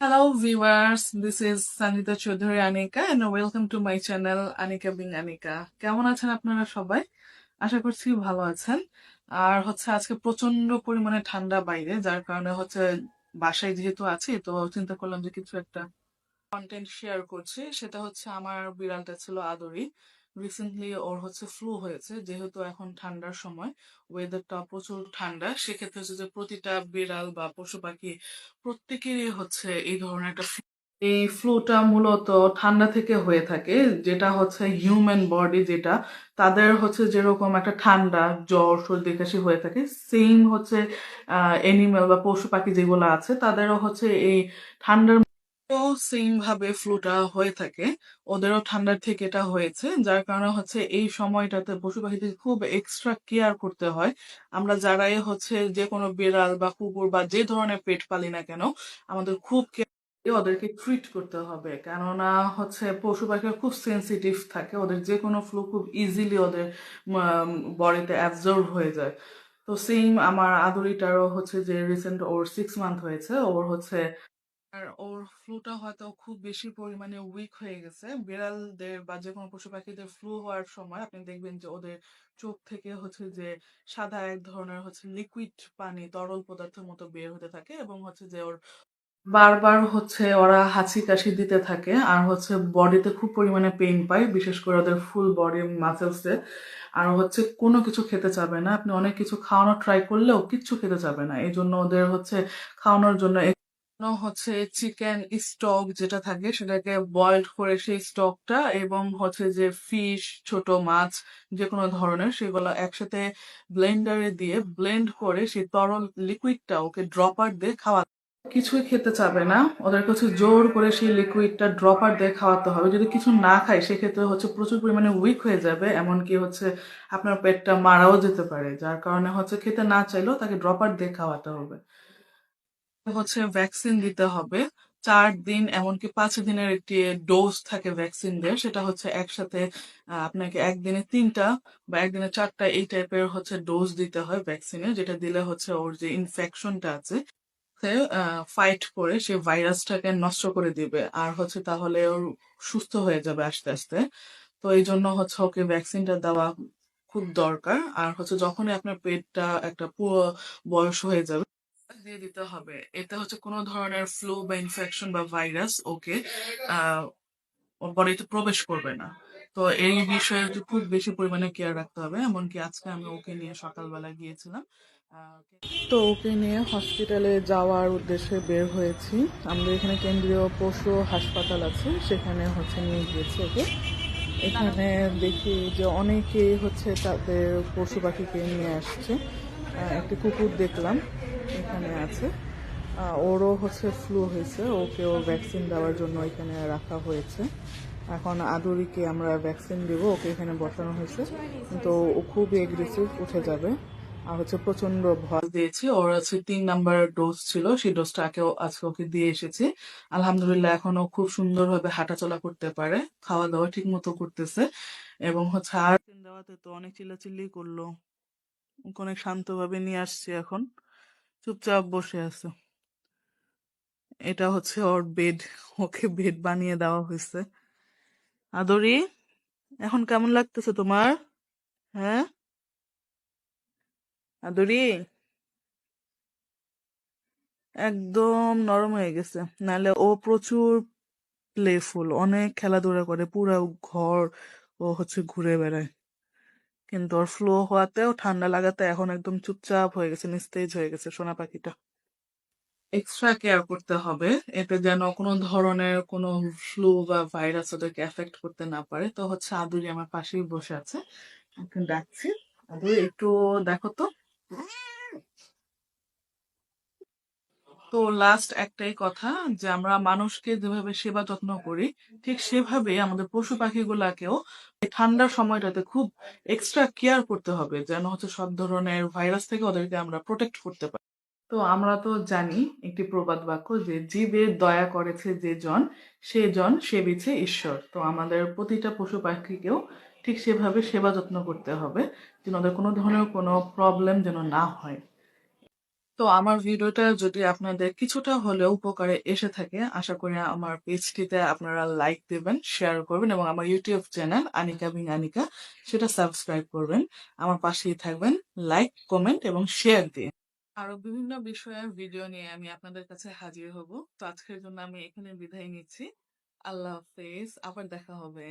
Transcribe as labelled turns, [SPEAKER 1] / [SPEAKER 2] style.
[SPEAKER 1] Hello viewers, this is Sanjita Choudhury Anika and welcome to my channel Anika Being Anika. কেমন আছেন আপনারা সবাই? আশা করছি ভালো আছেন। আর হচ্ছে আজকে প্রচণ্ড পরিমাণে ঠান্ডা বাইরে যার কারণে হচ্ছে বাসায় যেহেতু আছি তো চিন্তা করলাম যে কিছু একটা কন্টেন্ট শেয়ার করছি সেটা হচ্ছে আমার বিড়ালটা ছিল আদরি রিসেন্টলি ওর হচ্ছে ফ্লু হয়েছে, যেহেতু এখন ঠান্ডার সময় ওয়েদারটা প্রচুর ঠান্ডা, সেক্ষেত্রে হচ্ছে যে প্রতিটা বিড়াল বা পশু পাখি প্রত্যেকেরই হচ্ছে এই ধরনের একটা এই ফ্লুটা মূলত ঠান্ডা থেকে হয়ে থাকে, যেটা হচ্ছে হিউম্যান বডি যেটা, তাদের হচ্ছে যেরকম একটা ঠান্ডা, জ্বর, সর্দি, কাশি হয়ে থাকে সেম হচ্ছে এনিম্যাল বা পশু পাখি যেগুলো আছে, তাদেরও হচ্ছে এই ঠান্ডার সেম ভাবে ফ্লুটা হয়ে থাকে। ওদেরও ঠান্ডার থেকে এটা হয়েছে, যার কারণে হচ্ছে এই সময়টাতে পশু পাখিদের খুব এক্সট্রা কেয়ার করতে হয়। আমরা যারাই হচ্ছে যে কোনো বিড়াল বা কুকুর বা যে ধরনের পেট পালি না কেন, আমাদের খুব ওদেরকে ট্রিট করতে হবে। কেননা হচ্ছে পশু পাখিরা খুব সেন্সিটিভ থাকে, ওদের যে কোনো ফ্লু খুব ইজিলি ওদের বডিতে অ্যাবজর্ব হয়ে যায়। তো সেম আমার আদরিটারও হচ্ছে যে রিসেন্ট ওর সিক্স মান্থ হয়েছে, ওর হচ্ছে আর ওর ফ্লুটা হয়তো খুব বেশি পরিমাণে উইক হয়ে গেছে। বিড়ালদের বা যে কোনো পশু পাখিদের ফ্লু হওয়ার সময় আপনি দেখবেন যে ওদের চোখ থেকে হচ্ছে যে সাদা এক ধরনের হচ্ছে লিকুইড পানি, তরল পদার্থের মতো বের হতে থাকে এবং হচ্ছে যে ওর বারবার হচ্ছে ওরা হাঁচি কাশি দিতে থাকে আর হচ্ছে বডিতে খুব পরিমাণে পেইন পায়, বিশেষ করে ওদের ফুল বডি মাসেলসে আর হচ্ছে কোনো কিছু খেতে চাবে না। আপনি অনেক কিছু খাওয়ানোর ট্রাই করলেও কিচ্ছু খেতে চাবে না। এই জন্য ওদের হচ্ছে খাওয়ানোর জন্য হচ্ছে চিকেন স্টক যেটা থাকে, সেটাকে বয়েলড করে সেই স্টকটা এবং হচ্ছে যে ফিশ ছোট মাছ যে কোনো ধরনের, সেগুলো একসাথে ব্লেন্ডারে দিয়ে ব্লেন্ড করে সেই তরল লিকুইডটা ওকে ড্রপার দিয়ে খাওয়া কিছুই খেতে চাবে না। ওদের কাছে জোর করে সেই লিকুইডটা ড্রপার দিয়ে খাওয়াতে হবে। যদি কিছু না খায়, সেক্ষেত্রে হচ্ছে প্রচুর পরিমাণে উইক হয়ে যাবে, এমনকি হচ্ছে আপনার পেটটা মারাও যেতে পারে। যার কারণে হচ্ছে খেতে না চাইলেও তাকে ড্রপার দিয়ে খাওয়াতে হবে। হচ্ছে ভ্যাকসিন দিতে হবে। চার দিন এমনকি পাঁচ দিনের একটি ডোজ থাকে ভ্যাকসিন দেওয়ার সেটা হচ্ছে একসাথে আপনাকে একদিনে তিনটা বা একদিনে চারটা এই টাইপের হচ্ছে ডোজ দিতে হয় ভ্যাকসিনে যেটা দিলে হচ্ছে ওর যে ইনফেকশনটা আছে ফাইট করে, সে ভাইরাসটাকে নষ্ট করে দিবে আর হচ্ছে তাহলে ওর সুস্থ হয়ে যাবে আস্তে আস্তে। তো এই জন্য হচ্ছে ওকে ভ্যাকসিনটা দেওয়া খুব দরকার। আর হচ্ছে যখনই আপনার পেটটা একটা পুরো বয়স হয়ে যাবে দিয়ে দিতে হবে। এটা হচ্ছে কোনো ধরনের ফ্লু বা ইনফেকশন বা ভাইরাস ওকে বডিতে প্রবেশ করবে না। তো এই বিষয়ে খুব বেশি পরিমাণে কেয়ার রাখতে হবে, এমনকি আজকে আমি ওকে নিয়ে সকালবেলা গিয়েছিলাম তো ওকে নিয়ে হসপিটালে যাওয়ার উদ্দেশ্যে বের হয়েছি। আমাদের এখানে কেন্দ্রীয় পশু হাসপাতাল আছে, সেখানে হচ্ছে নিয়ে গিয়েছি ওকে। এখানে দেখি যে অনেকেই হচ্ছে তাদের পশু পাখিকে নিয়ে আসছে। একটি কুকুর দেখলাম। এখানে আছে। ওরও হচ্ছে ফ্লু হয়েছে ওকে ভ্যাকসিন দেওয়ার জন্য এখানে রাখা হয়েছে। এখন আদুরিকে আমরা ভ্যাকসিন দেবো, ওকে এখানে বসানো হয়েছে। কিন্তু ও খুবই এগ্রেসিভ উঠে যাবে। আর হচ্ছে প্রচণ্ড ভয় দিয়েছি। ওর হচ্ছে তিন নাম্বার ডোজ ছিল, সেই ডোজটা আগে- আজকে ওকে দিয়ে এসেছি। আলহামদুলিল্লাহ, এখন ও খুব সুন্দরভাবে হাঁটাচলা করতে পারে খাওয়া দাওয়া ঠিক মতো করতেছে। এবং হচ্ছে আর দেওয়াতে তো অনেক চিল্লাচিল্লি করল। অনেক শান্তভাবে নিয়ে আসছি এখন। চুপচাপ বসে আছে। এটা হচ্ছে ওর বেড ওকে বেড বানিয়ে দেওয়া হয়েছে। আদরি, এখন কেমন লাগতেছে তোমার? হ্যাঁ? আদরি? একদম নরম হয়ে গেছে। নাহলে ও প্রচুর প্লেফুল অনেক খেলাধুলা করে, পুরো ঘর ও হচ্ছে ঘুরে বেড়ায়। কিন্তু ওর ফ্লো হওয়াতেও ঠান্ডা লাগাতে এখন একদম চুপচাপ হয়ে গেছে, নিস্তেজ হয়ে গেছে সোনা পাখিটা। এক্সট্রা কেয়ার করতে হবে, এতে যেন কোনো ধরনের কোনো ফ্লু বা ভাইরাস ওদেরকে এফেক্ট করতে না পারে। তো হচ্ছে আদুরি আমার পাশেই বসে আছে, এখন ডাকছি। আদুরি, একটু দেখো তো। তো লাস্ট একটাই কথা যে আমরা মানুষকে যেভাবে সেবা যত্ন করি, ঠিক সেভাবে আমাদের পশু পাখিগুলাকেও ঠান্ডার সময়টাতে খুব এক্সট্রা কেয়ার করতে হবে যেন হচ্ছে সব ধরনের ভাইরাস থেকে ওদেরকে আমরা প্রোটেক্ট করতে পারি। তো আমরা তো জানি একটি প্রবাদ বাক্য যে, জীবে দয়া করেছে যে জন, সে জন সেবিছে ঈশ্বর। তো আমাদের প্রতিটা পশু পাখিকেও ঠিক সেভাবে সেবা যত্ন করতে হবে যেন ওদের কোনো ধরনের কোনো প্রবলেম যেন না হয়। তো আমার ভিডিওটা যদি আপনাদের কিছুটা হলেও উপকারে এসে থাকে, আশা করি আমার পেজটিতে আপনারা লাইক দেবেন শেয়ার করবেন এবং আমার YouTube channel Anika being Anika সেটা সাবস্ক্রাইব করবেন। আমার পাশেই থাকবেন লাইক কমেন্ট এবং শেয়ার দিয়ে। আরও বিভিন্ন বিষয়ে ভিডিও নিয়ে আমি আপনাদের কাছে হাজির হব। তো আজকের জন্য আমি এখানে বিদায় নিচ্ছি। আল্লাহ হাফেজ, আবার দেখা হবে।